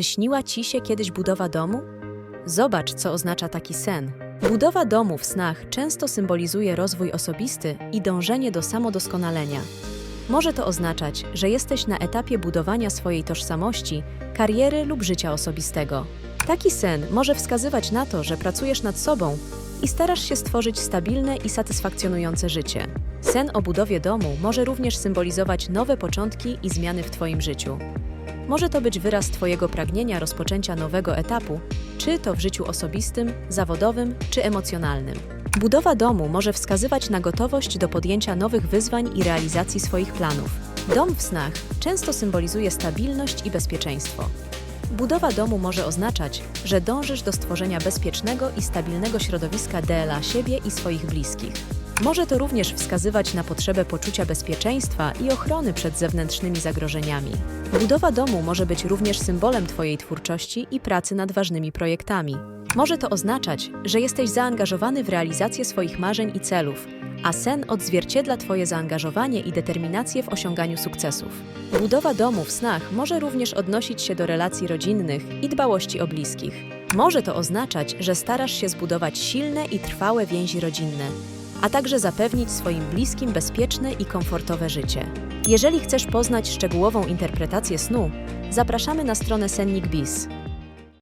Czy śniła ci się kiedyś budowa domu? Zobacz, co oznacza taki sen. Budowa domu w snach często symbolizuje rozwój osobisty i dążenie do samodoskonalenia. Może to oznaczać, że jesteś na etapie budowania swojej tożsamości, kariery lub życia osobistego. Taki sen może wskazywać na to, że pracujesz nad sobą i starasz się stworzyć stabilne i satysfakcjonujące życie. Sen o budowie domu może również symbolizować nowe początki i zmiany w Twoim życiu. Może to być wyraz Twojego pragnienia rozpoczęcia nowego etapu, czy to w życiu osobistym, zawodowym czy emocjonalnym. Budowa domu może wskazywać na gotowość do podjęcia nowych wyzwań i realizacji swoich planów. Dom w snach często symbolizuje stabilność i bezpieczeństwo. Budowa domu może oznaczać, że dążysz do stworzenia bezpiecznego i stabilnego środowiska dla siebie i swoich bliskich. Może to również wskazywać na potrzebę poczucia bezpieczeństwa i ochrony przed zewnętrznymi zagrożeniami. Budowa domu może być również symbolem Twojej twórczości i pracy nad ważnymi projektami. Może to oznaczać, że jesteś zaangażowany w realizację swoich marzeń i celów, a sen odzwierciedla Twoje zaangażowanie i determinację w osiąganiu sukcesów. Budowa domu w snach może również odnosić się do relacji rodzinnych i dbałości o bliskich. Może to oznaczać, że starasz się zbudować silne i trwałe więzi rodzinne, a także zapewnić swoim bliskim bezpieczne i komfortowe życie. Jeżeli chcesz poznać szczegółową interpretację snu, zapraszamy na stronę Sennik Biz.